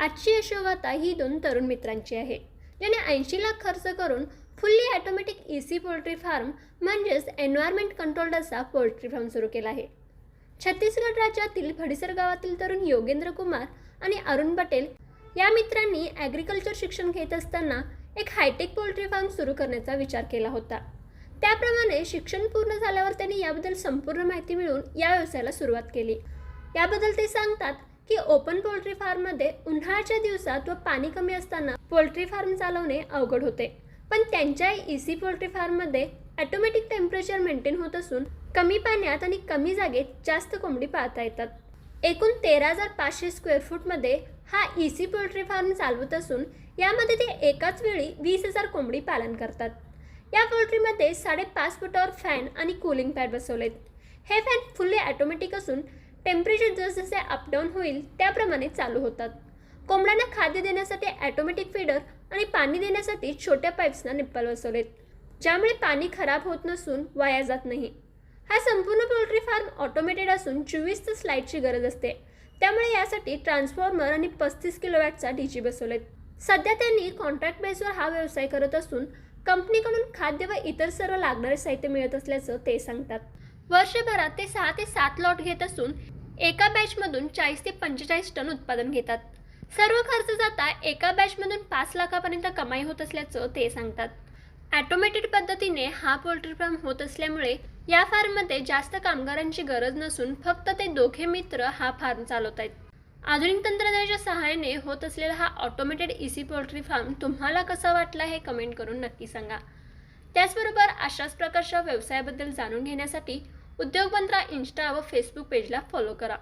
आजची यशोगाथा ही दोन तरुण मित्रांची आहे. ज्याने ऐंशी लाख खर्च करून fully automatic E C poultry farm म्हणजेच एन्व्हायरमेंट कंट्रोल्ड असा पोल्ट्री फार्म सुरू केला आहे. छत्तीसगड राज्यातील भडिसर गावातील तरुण योगेंद्र कुमार आणि अरुण पटेल या मित्रांनी ॲग्रिकल्चर शिक्षण घेत असताना एक हायटेक पोल्ट्री फार्म सुरू करण्याचा विचार केला होता. त्याप्रमाणे शिक्षण पूर्ण झाल्यावर त्यांनी याबद्दल संपूर्ण माहिती मिळवून या व्यवसायाला सुरुवात केली. याबद्दल ते सांगतात की ओपन पोल्ट्री फार्ममध्ये उन्हाळ्याच्या दिवसात व पाणी कमी असताना पोल्ट्री फार्म चालवणे अवघड होते. पण त्यांच्या ई सी पोल्ट्री फार्ममध्ये ॲटोमॅटिक टेम्परेचर मेंटेन होत असून कमी पाण्यात आणि कमी जागेत जास्त कोंबडी पाळता येतात. एकूण तेरा हजार पाचशे स्क्वेअर फूटमध्ये हा ई सी पोल्ट्री फार्म चालवत असून यामध्ये ते एकाच वेळी वीस हजार कोंबडी पालन करतात. या पोल्ट्रीमध्ये साडेपाच फुटावर फॅन आणि कूलिंग पॅड बसवलेत. हे फॅन फुल्ली ॲटोमॅटिक असून टेम्परेचर जसजसे अपडाऊन होईल त्याप्रमाणे चालू होतात. कोंबड्यांना खाद्य देण्यासाठी ॲटोमॅटिक फीडर आणि पाणी देण्यासाठी छोट्या पाईप्सना निप्पल बसवलेत. ज्यामुळे पाणी खराब होत नसून वाया जात नाही. हा संपूर्ण पोल्ट्री फार्म ऑटोमेटेड असून चोवीस तास लाईटची गरज असते. त्यामुळे यासाठी ट्रान्सफॉर्मर आणि पस्तीस किलोवॅटचा डीजी बसवलेत. सध्या त्यांनी कॉन्ट्रॅक्ट बेसवर हा व्यवसाय करत असून कंपनीकडून खाद्य व इतर सर्व लागणारे साहित्य मिळत असल्याचं ते सांगतात. वर्षभरात ते सहा ते सात लॉट घेत असून एका बॅचमधून चाळीस ते पंचेचाळीस टन उत्पादन घेतात. सर्व खर्च जाता एका बॅचमधून पाच लाखापर्यंत कमाई होत असल्याचं ते सांगतात. ॲटोमॅटेड पद्धतीने हा पोल्ट्री फार्म होत असल्यामुळे या फार्ममध्ये जास्त कामगारांची गरज नसून फक्त ते दोघे मित्र हा फार्म चालवत आहेत आधुनिक तंत्रज्ञानाच्या सहाय्याने होत असलेला हा ऑटोमेटेड इसी पोल्ट्री फार्म तुम्हाला कसा वाटला हे कमेंट करून नक्की सांगा. त्याचबरोबर अशाच प्रकारच्या व्यवसायाबद्दल जाणून घेण्यासाठी उद्योगमंत्रा इंस्टा व फेसबुक पेजला फॉलो करा.